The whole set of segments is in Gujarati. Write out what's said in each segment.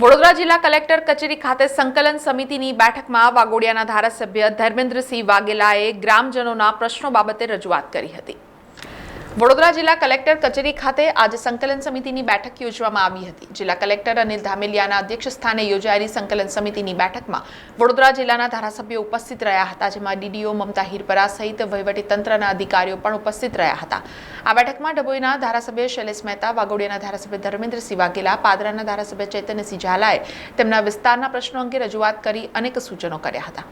વડોદરા જિલ્લા કલેક્ટર કચેરી ખાતે સંકલન સમિતિની બેઠકમાં વાગોડિયાના ધારાસભ્ય ધર્મેન્દ્રસિંહ વાઘેલાએ ગ્રામજનોના પ્રશ્નો બાબતે રજૂઆત કરી હતી. વડોદરા જિલ્લા કલેક્ટર કચેરી ખાતે આજે સંકલન સમિતિની બેઠક યોજવામાં આવી હતી. જિલ્લા કલેક્ટર અનિલ ધામેલિયાના અધ્યક્ષ સ્થાને યોજાયેલી સંકલન સમિતિની બેઠકમાં વડોદરા જિલ્લાના ધારાસભ્યો ઉપસ્થિત રહ્યા હતા, જેમાં ડીડીઓ મમતા હિરપરા સહિત વહીવટીતંત્રના અધિકારીઓ પણ ઉપસ્થિત રહ્યા હતા. આ બેઠકમાં ડભોઈના ધારાસભ્ય શૈલેષ મહેતા વાઘોડિયાના ધારાસભ્ય ધર્મેન્દ્રસિંહ વાઘેલા, પાદરાના ધારાસભ્ય ચૈતન્યસિંહ ઝાલાએ તેમના વિસ્તારના પ્રશ્નો અંગે રજૂઆત કરી અનેક સૂચનો કર્યા હતા.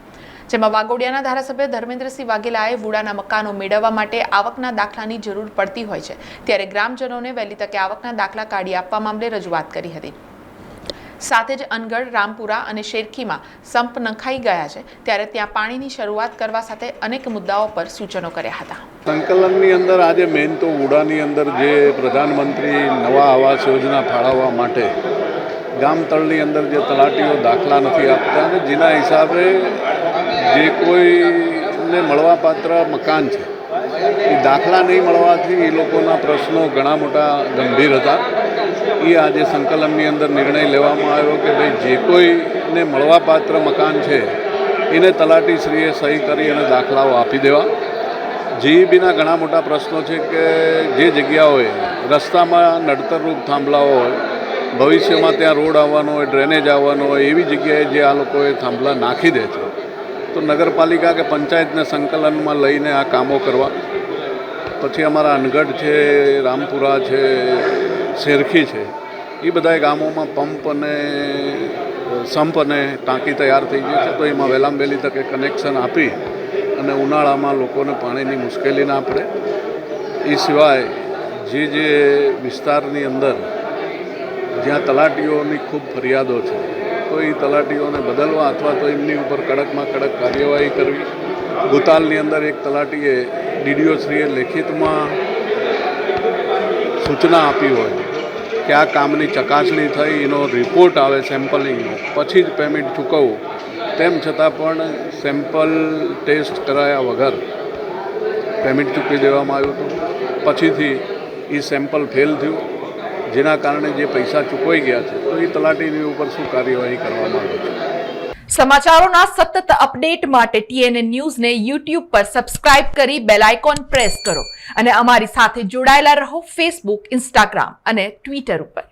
જેમાં વાગોડિયાના ધારાસભ્ય ધર્મેન્દ્રસિંહ વાઘેલાએ વુડાના મકાનો મેળવવા માટે આવકના દાખલાની જરૂર પડતી હોય છે. ત્યારે ગ્રામજનોને વહેલી તકે આવકના દાખલા કાઢી આપવા મામલે રજૂઆત કરી હતી. સાથે જ અનગઢ, રામપુરા અને શેરખીમાં સંપ નંખાઈ ગયા છે. ત્યારે ત્યાં પાણીની શરૂઆત કરવા સાથે અનેક મુદ્દાઓ પર સૂચનો કર્યા હતા. સંકલનની અંદર આજે મેઇન તો ઉડાની અંદર જે પ્રધાનમંત્રી નવા આવાસ યોજના ફાળવવા માટે ગામ તળની અંદર જે તલાટીઓ દાખલા નથી આપતા અને જેના હિસાબે જે કોઈને મળવાપાત્ર મકાન છે, એ દાખલા નહીં મળવાથી એ લોકોના પ્રશ્નો ઘણા મોટા ગંભીર હતા. એ આજે સંકલનની અંદર નિર્ણય લેવામાં આવ્યો કે ભાઈ જે કોઈને મળવાપાત્ર મકાન છે, એને તલાટીશ્રીએ સહી કરી અને દાખલાઓ આપી દેવા. જીઈબીના ઘણા મોટા પ્રશ્નો છે કે જે જગ્યાઓએ રસ્તામાં નડતરરૂપ થાંભલાઓ હોય, ભવિષ્યમાં ત્યાં રોડ આવવાનો હોય, ડ્રેનેજ આવવાનો હોય, એવી જગ્યાએ જે આ લોકોએ થાંભલા નાખી દે છે તો નગરપાલિકા કે પંચાયતને સંકલનમાં લઈને આ કામો કરવા. પછી અમારા અનગઢ છે, રામપુરા છે, શેરખી છે, એ બધાય ગામોમાં પંપ અને સંપ અને ટાંકી તૈયાર થઈ ગઈ છે. તો એમાં વહેલામાં વહેલી તકે કનેક્શન આપી અને ઉનાળામાં લોકોને પાણીની મુશ્કેલી ના પડે. એ સિવાય જે જે વિસ્તારની અંદર જ્યાં તલાટીઓની ખૂબ ફરિયાદો છે તો એ તલાટીઓને બદલવા અથવા તો એમની ઉપર કડકમાં કડક કાર્યવાહી કરવી. ગુતાલની અંદર એક તલાટીએ ડીડીઓશ્રીએ લેખિતમાં સૂચના આપી હોય કે આ કામની ચકાસણી થઈ, એનો રિપોર્ટ આવે સેમ્પલિંગનો. પછી જ પેમેન્ટ ચૂકવવું. તેમ છતાં પણ સેમ્પલ ટેસ્ટ કરાયા વગર પેમેન્ટ ચૂકવી દેવામાં આવ્યું હતું. પછીથી એ સેમ્પલ ફેલ થયું. જેના કારણે જે પૈસા ચૂકવાઈ ગયા છે, તો એ તલાટીની ઉપર શું કાર્યવાહી કરવામાં આવે છે? સમાચારોના સતત અપડેટ માટે ટીએનએ ન્યૂઝને યુટ્યુબ પર સબસ્ક્રાઇબ કરી બેલ આઇકોન પ્રેસ કરો અને અમારી સાથે જોડાયેલા રહો ફેસબુક, ઇન્સ્ટાગ્રામ અને ટ્વિટર ઉપર.